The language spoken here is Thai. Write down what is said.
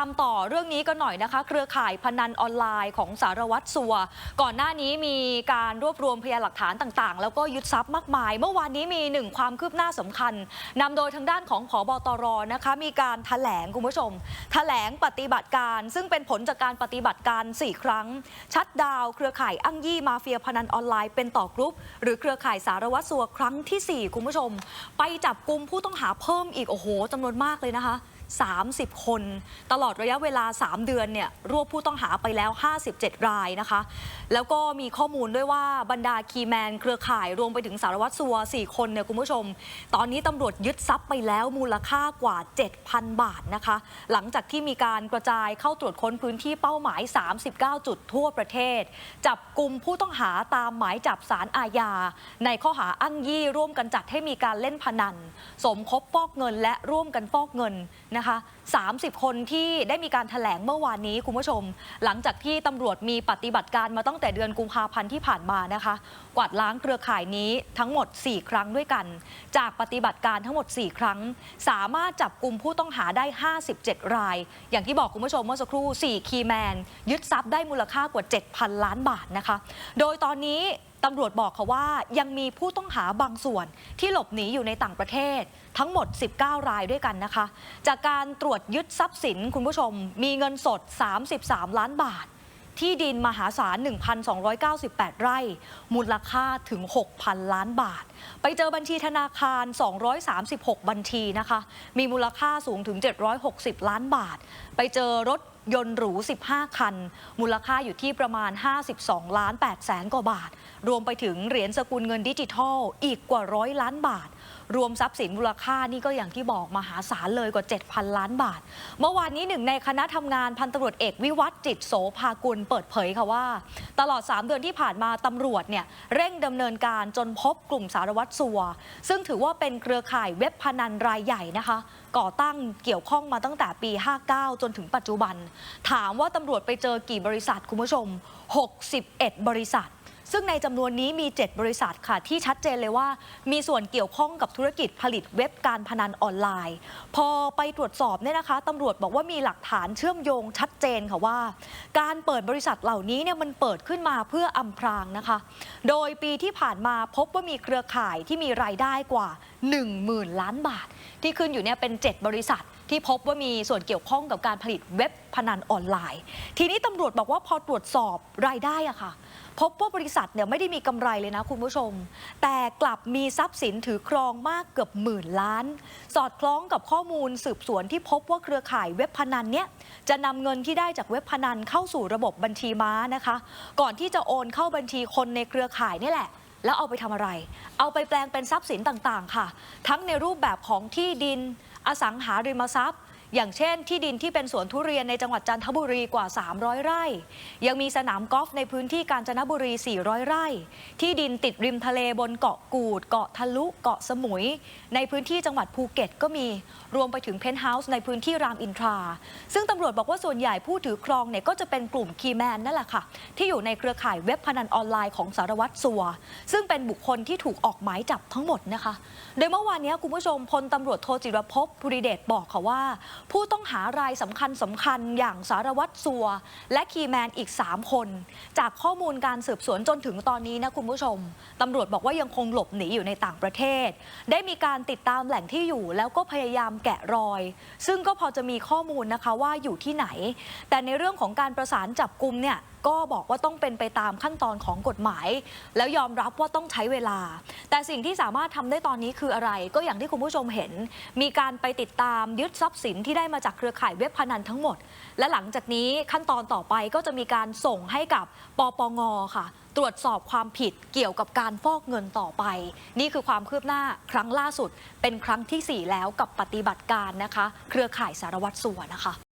ามต่อเรื่องนี้กันหน่อยนะคะ เครือข่ายพนันออนไลน์ของสารวัตรสัว ก่อนหน้านี้มีการรวบรวมพยานหลักฐานต่างๆ แล้วก็ยึดทรัพย์มากมาย เมื่อวานนี้มีหนึ่งความคืบหน้าสำคัญนำโดยทางด้านของผอบตรนะคะ มีการแถลงคุณผู้ชมแถลงปฏิบัติการ ซึ่งเป็นผลจากการปฏิบัติการ 4 ครั้ง ชัดดาวเครือข่ายอ้างยี่มาเฟียพนันออนไลน์เป็นต่อกรุ๊ป หรือเครือข่ายสารวัตรสัวครั้งทีสี่4 คุณผู้ชม ไปจับกลุ่มผู้ต้องหาเพิ่มอีกโอ้โหจำนวนมากเลยนะคะ 30 คน ตลอดระยะเวลา 3 เดือนเนี่ยรวบผู้ต้องหาไปแล้ว 57 รายนะคะ แล้วก็มีข้อมูลด้วยว่าบรรดาคีแมน เครือข่ายรวมไปถึงสารวัตรสัว 4 คนเนี่ยคุณผู้ชม ตอนนี้ตำรวจยึดทรัพย์ไปแล้วมูลค่ากว่า 7,000 บาทนะคะ หลังจากที่มีการกระจายเข้าตรวจค้นพื้นที่เป้าหมาย 39 จุดทั่วประเทศ จับกลุ่มผู้ต้องหาตามหมายจับสารอาญาในข้อหาอ้างยี่ร่วมกันจัดให้มีการเล่นพนัน สมคบฟอกเงินและร่วมกันฟอกเงินนะคะ 30 คนที่ได้มีการถแถลงเมื่อวานนี้คุณผู้ชม หลังจากที่ตำรวจมีปฏิบัติการมาตั้งแต่เดือนกุมภาพันธ์ที่ผ่านมานะคะ กวาดล้างเครือข่ายนี้ทั้งหมด 4 ครั้งด้วยกัน จากปฏิบัติการทั้งหมด 4 ครั้ง สามารถจับกลุ่มผู้ต้องหาได้ 57 ราย อย่างที่บอกคุณผู้ชมเมื่อสักครู่ 4 คีแมนยึดทรัพย์ได้มูลค่ากว่า 7,000 ล้านบาทนะคะ โดยตอนนี้ ตำรวจบอกค่ะว่ายังมีผู้ต้องหาบางส่วนที่หลบหนีอยู่ในต่างประเทศ ทั้งหมด 19 รายด้วยกันนะคะ จากการตรวจยึดทรัพย์สินคุณผู้ชม มีเงินสด 33 ล้านบาท ที่ดินมหาศาล 1,298 ไร่ มูลค่าถึง 6,000 ล้านบาท ไปเจอบัญชีธนาคาร 236 บัญชีนะคะ มีมูลค่าสูงถึง 760 ล้านบาท ไปเจอรถ ยนต์หรู 15 คัน มูลค่าอยู่ที่ประมาณ 52 ล้าน8แสนกว่าบาท รวมไปถึงเหรียญสกุลเงินดิจิทัลอีกกว่าร้อยล้านบาท รวมทรัพย์สินมูลค่านี่ก็อย่างที่บอกมหาศาลเลยกว่า 7,000 ล้านบาท เมื่อวานนี้หนึ่งในคณะทำงานพันตำรวจเอกวิวัฒน์จิตโสภากุลเปิดเผยค่ะว่า ตลอด 3 เดือนที่ผ่านมาตำรวจเนี่ยเร่งดำเนินการจนพบกลุ่มสารวัตรสัว ซึ่งถือว่าเป็นเครือข่ายเว็บพนันรายใหญ่นะคะก่อตั้งเกี่ยวข้องมาตั้งแต่ปี 59 จนถึงปัจจุบัน ถามว่าตำรวจไปเจอกี่บริษัทคุณผู้ชม 61 บริษัท ซึ่งในจำนวนนี้มี 7 บริษัทค่ะ ที่ชัดเจนเลยว่า มีส่วนเกี่ยวข้องกับธุรกิจผลิตเว็บการพนันออนไลน์ พอไปตรวจสอบเนี่ยนะคะตำรวจบอกว่ามีหลักฐานเชื่อมโยงชัดเจนค่ะว่า การเปิดบริษัทเหล่านี้เนี่ยมันเปิดขึ้นมาเพื่ออำพรางนะคะ โดยปีที่ผ่านมาพบว่ามีเครือข่ายที่มีรายได้กว่า 10,000 ล้านบาท ที่ขึ้นอยู่เนี่ยเป็น 7 บริษัท ที่พบว่ามีส่วนเกี่ยวข้องกับการผลิตเว็บพนันออนไลน์ ทีนี้ตำรวจบอกว่าพอตรวจสอบรายได้อะค่ะ พบว่าบริษัทเนี่ยไม่ได้มีกำไรเลยนะคุณผู้ชม แต่กลับมีทรัพย์สินถือครองมากเกือบหมื่นล้าน สอดคล้องกับข้อมูลสืบสวนที่พบว่าเครือข่ายเว็บพนันเนี่ยจะนำเงินที่ได้จากเว็บพนันเข้าสู่ระบบบัญชีม้านะคะ ก่อนที่จะโอนเข้าบัญชีคนในเครือข่ายนี่แหละแล้วเอาไปทำอะไร เอาไปแปลงเป็นทรัพย์สินต่างๆ ค่ะ ทั้งในรูปแบบของที่ดิน สังหาริมทรัพย์ อย่างเช่นที่ดินที่เป็นสวนทุเรียนในจังหวัดจันทบุรีกว่า 300 ไร่ ยังมีสนามกอล์ฟในพื้นที่กาญจนบุรี 400 ไร่ ที่ดินติดริมทะเลบนเกาะกูด เกาะทะลุ เกาะสมุย ในพื้นที่จังหวัดภูเก็ตก็มี รวมไปถึงเพนท์เฮาส์ในพื้นที่รามอินทรา ซึ่งตำรวจบอกว่าส่วนใหญ่ผู้ถือครองเนี่ยก็จะเป็นกลุ่มคีแมนนั่นแหละค่ะ ที่อยู่ในเครือข่ายเว็บพนันออนไลน์ของสารวัตรสัว ซึ่งเป็นบุคคลที่ถูกออกหมายจับทั้งหมดนะคะ โดยเมื่อวานนี้คุณผู้ชมพลตำรวจโทจิรภพภูริเดชบอกค่ะว่าผู้ต้องหารายสำคัญสำคัญอย่างสารวัตรสัว และคีแมนอีก 3 คน จากข้อมูลการสืบสวนจนถึงตอนนี้นะคุณผู้ชมตำรวจบอกว่ายังคงหลบหนีอยู่ในต่างประเทศ ได้มีการติดตามแหล่งที่อยู่ แล้วก็พยายามแกะรอย ซึ่งก็พอจะมีข้อมูลนะคะว่าอยู่ที่ไหน แต่ในเรื่องของการประสานจับกลุ่มเนี่ยก็บอกว่าต้องเป็นไปตามขั้นตอนของกฎหมาย แล้วยอมรับว่าต้องใช้เวลา แต่สิ่งที่สามารถทำได้ตอนนี้คืออะไร ก็อย่างที่คุณผู้ชมเห็น มีการไปติดตามยึดทรัพย์สินที่ได้มาจากเครือข่ายเว็บพนันทั้งหมด และหลังจากนี้ขั้นตอนต่อไปก็จะมีการส่งให้กับปปงค่ะ ตรวจสอบความผิดเกี่ยวกับการฟอกเงินต่อไป นี่คือความคืบหน้าครั้งล่าสุด เป็นครั้งที่ 4 แล้วกับปฏิบัติการนะคะ เครือข่ายสารวัตรสัวนะคะ